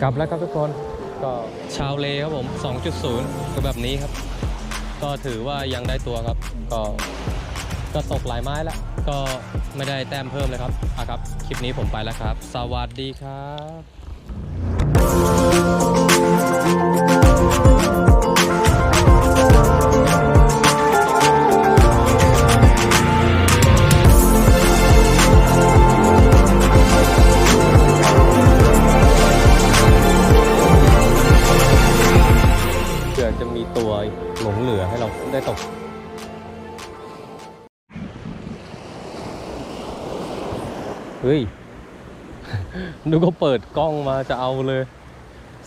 กลับแล้วครับทุกคนก็ชาวเลครับผม 2.0 ก็แบบนี้ครับ ก็ถือว่ายังได้ตัวครับ ก็ก็ตกหลายไม้แล้ว ก็ไม่ได้แต้มเพิ่มเลยครับอะครับ คลิปนี้ผมไปแล้วครับ สวัสดีครับ ได้ตก เฮ้ยนึกว่าเปิดกล้องมาจะเอาเลย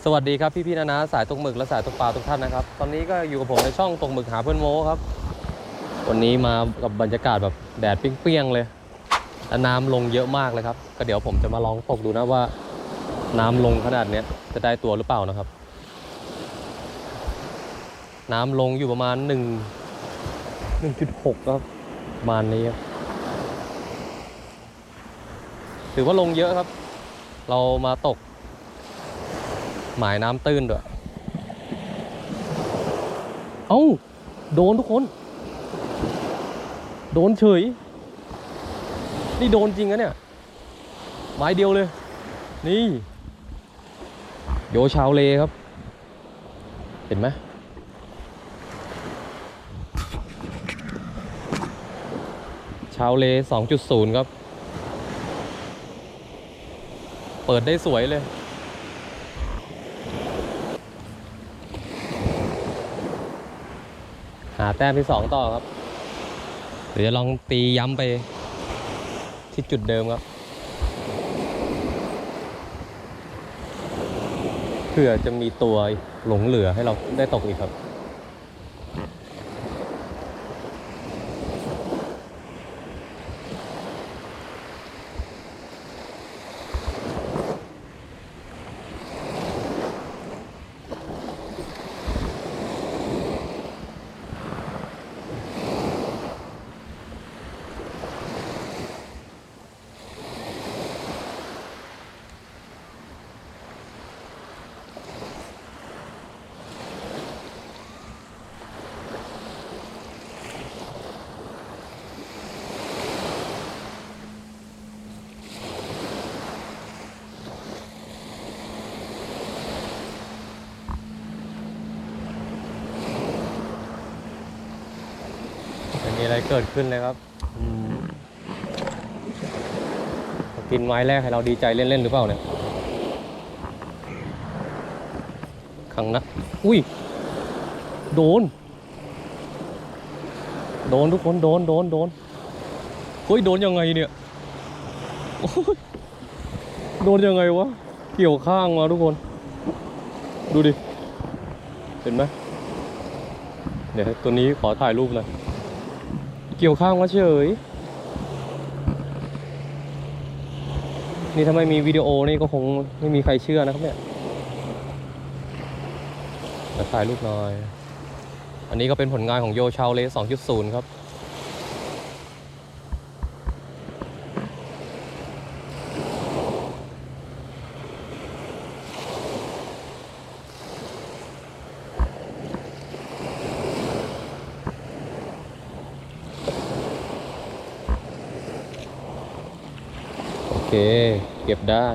สวัสดีครับ พี่ๆนะนะสายตกหมึกและสายตกปลาทุกท่านนะครับ ตอนนี้ก็อยู่กับผมในช่องตกหมึกหาเพื่อนโมครับ วันนี้มากับบรรยากาศแบบแดดเปรี้ยงๆเลยและน้ำลงเยอะมากเลยครับ ก็เดี๋ยวผมจะมาลองตกดูนะว่า น้ำลงขนาดเนี้ยจะได้ตัวหรือเปล่านะครับ น้ำลงอยู่ประมาณหนึ่งหนึ่งจุดหกครับประมาณนี้ครับถือว่าลงเยอะครับ เรามาตก หมายน้ำตื้นด้วย เอ้า โดนทุกคน โดนเฉย นี่โดนจริงนะเนี่ยไม้เดียวเลย นี่ โยชาวเลครับ เห็นไหม ชาวเล 2.0 ครับ เปิดได้สวยเลยหาแต้มที่ 2 ต่อครับ เดี๋ยวจะลองตีย้ำไปที่จุดเดิมครับ เพื่อจะมีตัวหลงเหลือให้เราได้ตกอีกครับ ม่มีอะไรเกิดขึ้นเลยครับอืมกินไม้แรกให้เราดีใจเล่น ๆ หรือเปล่าเนี่ยขังนะ อุ้ย โดน โดนทุกคน โดน โดน โดนเฮ้ย โดนยังไงเนี่ยโอ้ยโดนยังไงวะ เกี่ยวข้างมาทุกคน ดูดิ เห็นไหมเดี๋ยวตัวนี้ขอถ่ายรูปหน่อย เกี่ยวข้างมาเฉย นี่ถ้าไม่มีวิดีโอนี่ก็คงไม่มีใครเชื่อนะครับเนี่ยถ่ายรูปหน่อย อันนี้ก็เป็นผลงานของโยชาวเลส2.0 ครับ เคเก็บได้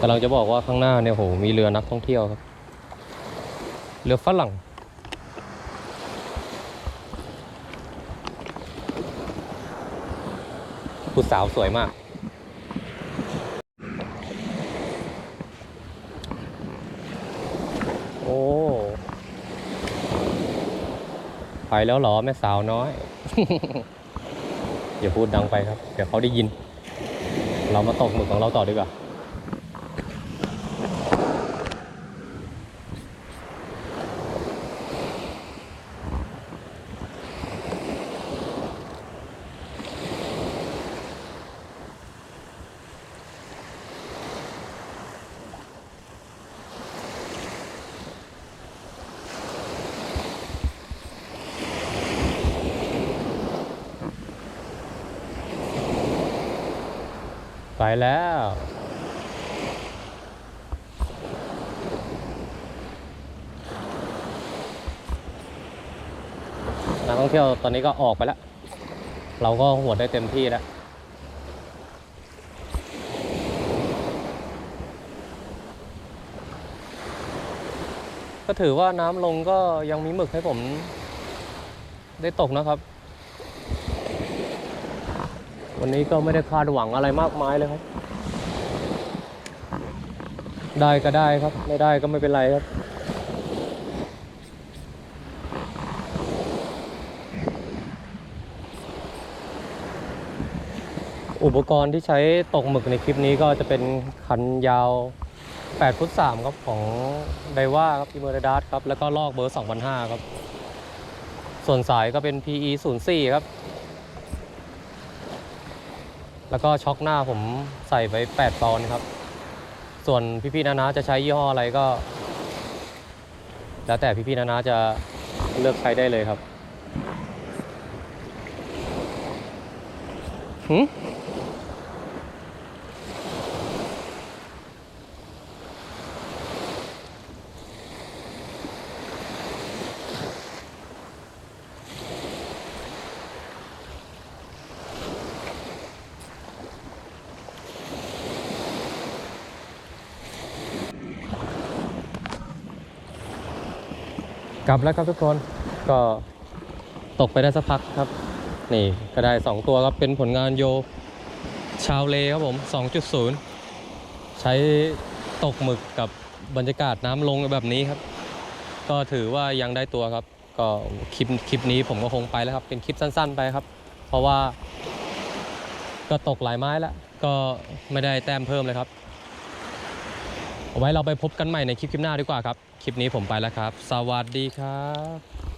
กำลังจะบอกว่าข้างหน้าเนี่ยโหมีเรือนักท่องเที่ยวครับ เรือฝรั่ง ผู้สาวสวยมาก โอ้ไปแล้วเหรอแม่สาวน้อย อย่าพูดดังไปครับ เดี๋ยวเขาได้ยิน เรามาตกหมึกของเราต่อดีกว่า ไปแล้ว นักท่องเที่ยวตอนนี้ก็ออกไปแล้ว เราก็หัวได้เต็มที่แล้วก็ถือว่าน้ำลงก็ยังมีหมึกให้ผมได้ตกนะครับ วันนี้ก็ไม่ได้คาดหวังอะไรมากมายเลยครับ ได้ก็ได้ครับ ไม่ได้ก็ไม่เป็นไรครับอุปกรณ์ที่ใช้ตกหมึกในคลิปนี้ก็จะเป็นคันยาว 8 ฟุต 3 ครับของไดว่าครับอิเมอร์ดัสครับ แล้วก็ลอกเบอร์ 2005 ครับ ส่วนสายก็เป็น PE 04ครับ แล้วก็ช็อคหน้าผมใส่ไป8ปอนด์ครับ ส่วนพี่ๆนานาจะใช้ยี่ห้ออะไรก็ แล้วแต่พี่ๆนานาจะเลือกใช้ได้เลยครับหื กลับแล้วครับทุกคนก็ตกไปได้สักพักครับ นี่ก็ได้ 2 ตัวครับเป็นผลงานโย ชาวเลครับผม 2.0 ใช้ตกหมึกกับบรรยากาศน้ำลงแบบนี้ครับ ก็ถือว่ายังได้ตัวครับ ก็คลิปคลิปนี้ผมก็คงไปแล้วครับ เป็นคลิปสั้น ๆ ไปครับ เพราะว่า ก็ตกหลายไม้แล้ว ก็ไม่ได้แต้มเพิ่มเลยครับ เอาไว้เราไปพบกันใหม่ในคลิปคลิปหน้าดีกว่าครับ คลิปนี้ผมไปแล้วครับ สวัสดีครับ